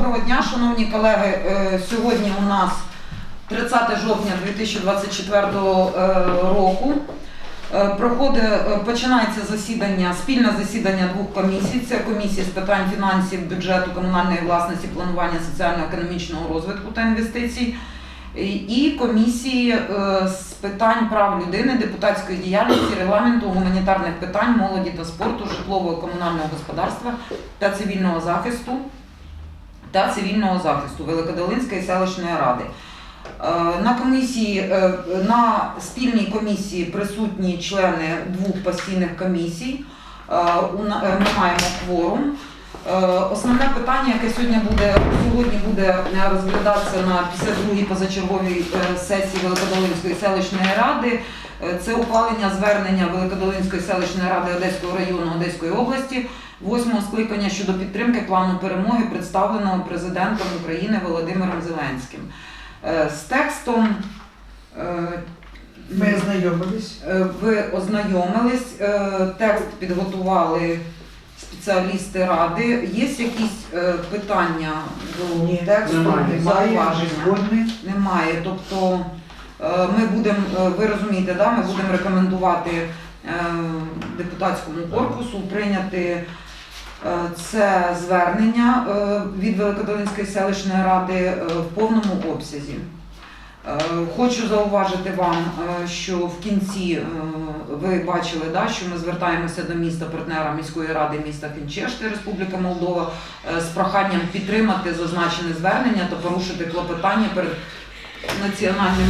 Доброго дня, шановні колеги. Е, Сьогодні у нас 30 жовтня 2024 е, року. Е, Проходить, починається засідання, спільне засідання двох комісій. Це комісія з питань фінансів, бюджету, комунальної власності, планування соціально-економічного розвитку та інвестицій. І- комісії з питань прав людини, депутатської діяльності, регламенту, гуманітарних питань, молоді та спорту, житлового комунального господарства та цивільного захисту та цивільного захисту Великодолинської селищної ради. Е, На комісії, е, на спільній комісії присутні члени двох постійних комісій. Е, Ми маємо кворум. Основне питання, яке сьогодні буде сьогодні буде розглядатися на 52-й позачерговій сесії Великодолинської селищної ради, це ухвалення звернення Великодолинської селищної ради Одеського району Одеської області восьмого скликання щодо підтримки плану перемоги, представленого президентом України Володимиром Зеленським. Е, З текстом е, Ми знайомились. Е, Ви ознайомились, текст підготували спеціалісти ради. Є якісь питання до Ні, тексту, Немає. зауваження? Немає. Тобто ми будемо, ви розумієте, да, ми будемо рекомендувати депутатському корпусу прийняти це звернення е, від Великодолинської селищної ради е, в повному обсязі. Е, Хочу зауважити вам, е, що в кінці е, ви бачили, що ми звертаємося до міста партнера міської ради міста Кінчешти, Республіка Молдова, е, з проханням підтримати зазначене звернення та порушити клопотання перед національним.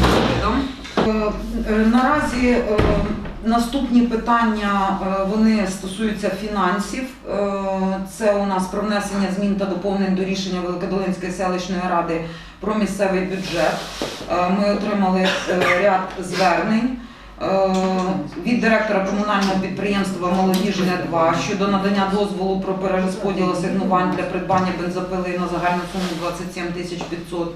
Е, е, Наразі е, наступні питання е, вони стосуються фінансів. Е, Це у нас про внесення змін та доповнень до рішення Великодолинської селищної ради про місцевий бюджет. Е, Ми отримали ряд звернень. Від директора комунального підприємства Молодіжне 2 щодо надання дозволу про перерозподіл асигнувань для придбання бензопили на загальну суму 27 тисяч 500.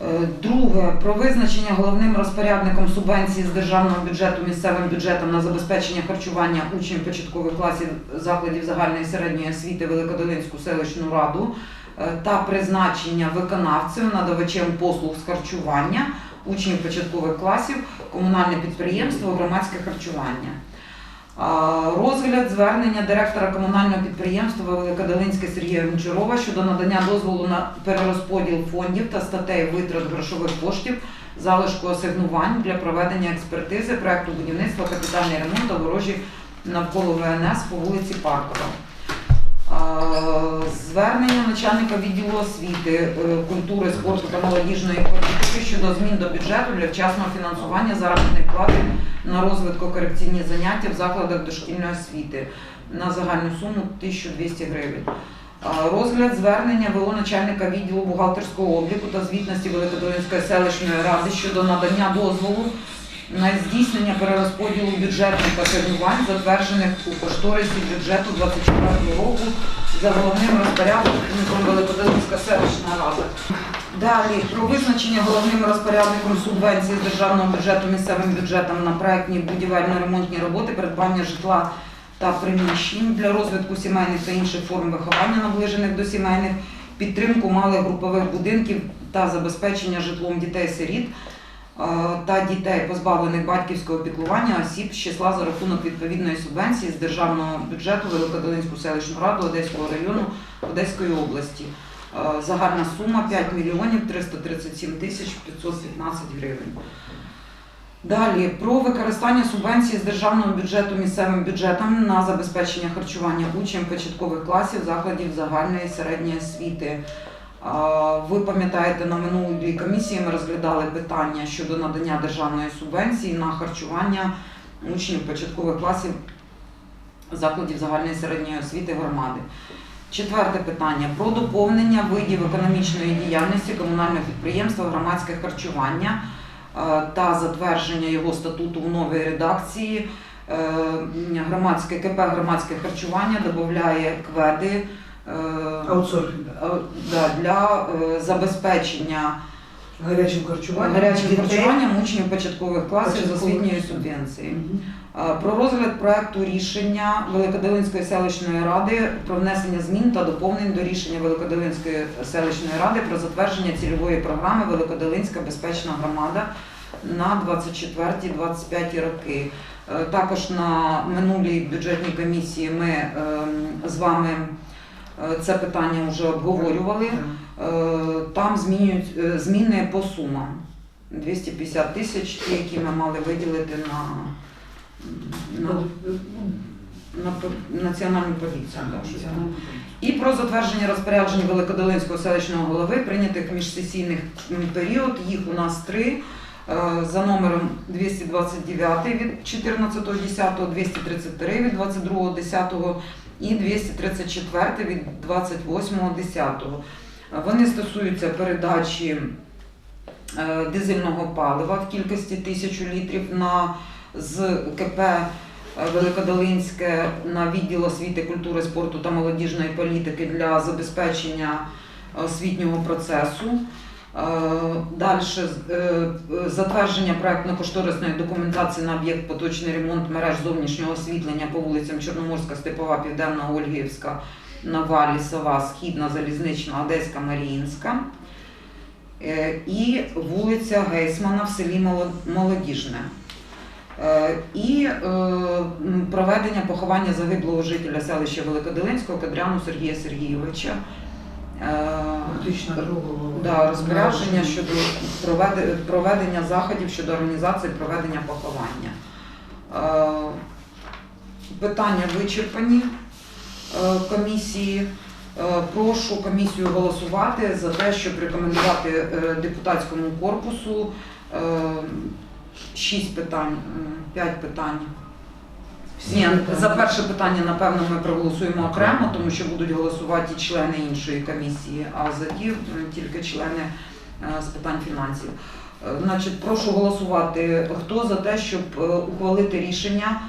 Е, Друге, про визначення головним розпорядником субвенції з державного бюджету місцевим бюджетом на забезпечення харчування учнів початкових класів закладів загальної середньої освіти Великодолинську селищну раду е, та призначення виконавцем надавачем послуг з харчування учнів початкових класів комунальне підприємство громадське харчування. Розгляд звернення директора комунального підприємства Великодолинське Сергія Гончарова щодо надання дозволу на перерозподіл фондів та статей витрат грошових коштів залишку асигнувань для проведення експертизи проекту будівництва капітальний ремонт та ворожі навколо ВНС по вулиці Паркова. Звернення начальника відділу освіти, е, культури, спорту та молодіжної політики щодо змін до бюджету для вчасного фінансування заробітної плати на розвитку-корекційні заняття в закладах дошкільної освіти на загальну суму 1200 гривень. Розгляд звернення ВО начальника відділу бухгалтерського обліку та звітності Великодолинської селищної ради щодо надання дозволу на здійснення перерозподілу бюджетних асигнувань, затверджених у кошторисі бюджету 2024 року за головним розпорядником Великодолинська селищна рада. Далі про визначення головним розпорядником субвенції з державного бюджету місцевим бюджетом на проектні будівельно-ремонтні роботи, придбання житла та приміщень для розвитку сімейних та інших форм виховання, наближених до сімейних, підтримку малих групових будинків та забезпечення житлом дітей-сиріт е, та дітей, позбавлених батьківського піклування осіб з числа за рахунок відповідної субвенції з державного бюджету Великодолинську селищну раду Одеського району Одеської області. Е, Загальна сума 5 мільйонів 337 тисяч 515 гривень. Далі про використання субвенції з державного бюджету місцевим бюджетом на забезпечення харчування учнів початкових класів закладів загальної середньої освіти. Ви пам'ятаєте, на минулій комісії ми розглядали питання щодо надання державної субвенції на харчування учнів початкових класів закладів загальної середньої освіти громади. Четверте питання про доповнення видів економічної діяльності комунального підприємства громадське харчування е, та затвердження його статуту в новій редакції. Е, Громадське КП громадське харчування додає кведи е, для забезпечення Гарячим харчуванням. гарячим харчуванням учнів початкових класів з освітньої субвенції. Е, Про розгляд проекту рішення Великодолинської селищної ради про внесення змін та доповнень до рішення Великодолинської селищної ради про затвердження цільової програми Великодолинська безпечна громада на 24-25 роки. Е, Також на минулій бюджетній комісії ми ем, з вами е, це питання вже обговорювали. Там змінюють зміни по сумам. 250 тисяч, які ми мали виділити на, на, на національну поліцію. І про затвердження розпоряджень Великодолинського селищного голови, прийнятих міжсесійних період. Їх у нас три. Е, За номером 229 від 14.10, 233 від 22.10 і 234 від 28.10. Вони стосуються передачі е, дизельного палива в кількості 1000 літрів на з КП е, Великодолинське на відділ освіти, культури, спорту та молодіжної політики для забезпечення освітнього процесу. Далі затвердження проектно-кошторисної документації на об'єкт поточний ремонт мереж зовнішнього освітлення по вулицям Чорноморська, Степова, Південна, Ольгіївська, Навалі, Сова, Східна, Залізнична, Одеська, Маріїнська. Е, І вулиця Гейсмана в селі Молодіжне. Е, І е, проведення поховання загиблого жителя селища Великодолинського Кадряну Сергія Сергійовича. Е. Да, розпорядження щодо проведення заходів щодо організації проведення поховання. Питання вичерпані комісії. Прошу комісію голосувати за те, щоб рекомендувати депутатському корпусу шість питань, п'ять питань. Ні, за перше питання, напевно, ми проголосуємо окремо, тому що будуть голосувати і члени іншої комісії, а за ті тільки члени е, з питань фінансів. Е, Значить, прошу голосувати. Хто за те, щоб е, ухвалити рішення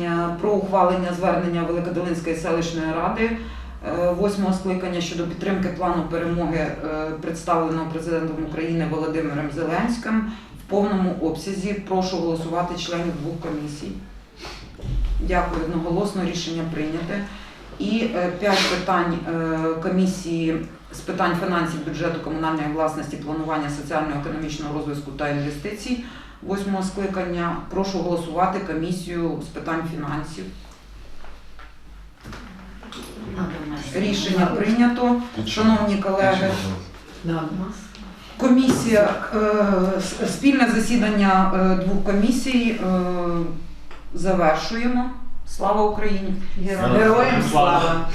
е, про ухвалення звернення Великодолинської селищної ради е, восьмого скликання щодо підтримки плану перемоги, е, представленого президентом України Володимиром Зеленським повному обсязі. Прошу голосувати членів двох комісій. Дякую одноголосно. Рішення прийняте. І е, п'ять питань е, комісії з питань фінансів, бюджету, комунальної власності, планування соціально-економічного розвитку та інвестицій восьмого скликання. Прошу голосувати комісію з питань фінансів. Рішення прийнято. Шановні колеги, комісія е, спільне засідання е, двох комісій е, завершуємо. Слава Україні! Героям слава!